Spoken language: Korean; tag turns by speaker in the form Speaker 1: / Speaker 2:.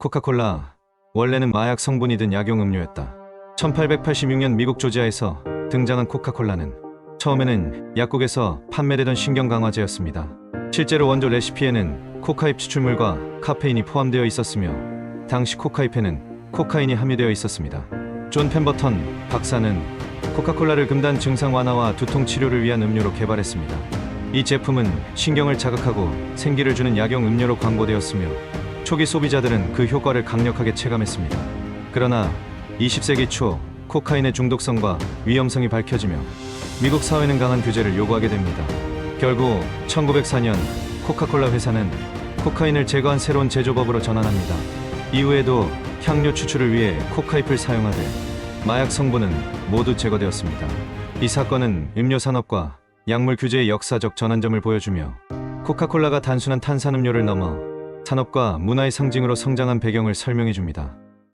Speaker 1: 코카콜라 원래는 마약 성분이 든 약용 음료였다. 1886년 미국 조지아에서 등장한 코카콜라는 처음에는 약국에서 판매되던 신경 강화제였습니다. 실제로 원조 레시피에는 코카잎 추출물과 카페인이 포함되어 있었으며 당시 코카잎에는 코카인이 함유되어 있었습니다. 존 펜버턴 박사는 코카콜라를 금단 증상 완화와 두통 치료를 위한 음료로 개발했습니다. 이 제품은 신경을 자극하고 생기를 주는 약용 음료로 광고되었으며 초기 소비자들은 그 효과를 강력하게 체감했습니다. 그러나 20세기 초 코카인의 중독성과 위험성이 밝혀지며 미국 사회는 강한 규제를 요구하게 됩니다. 결국 1904년 코카콜라 회사는 코카인을 제거한 새로운 제조법으로 전환합니다. 이후에도 향료 추출을 위해 코카잎을 사용하되 마약 성분은 모두 제거되었습니다. 이 사건은 음료 산업과 약물 규제의 역사적 전환점을 보여주며 코카콜라가 단순한 탄산음료를 넘어 산업과 문화의 상징으로 성장한 배경을 설명해 줍니다.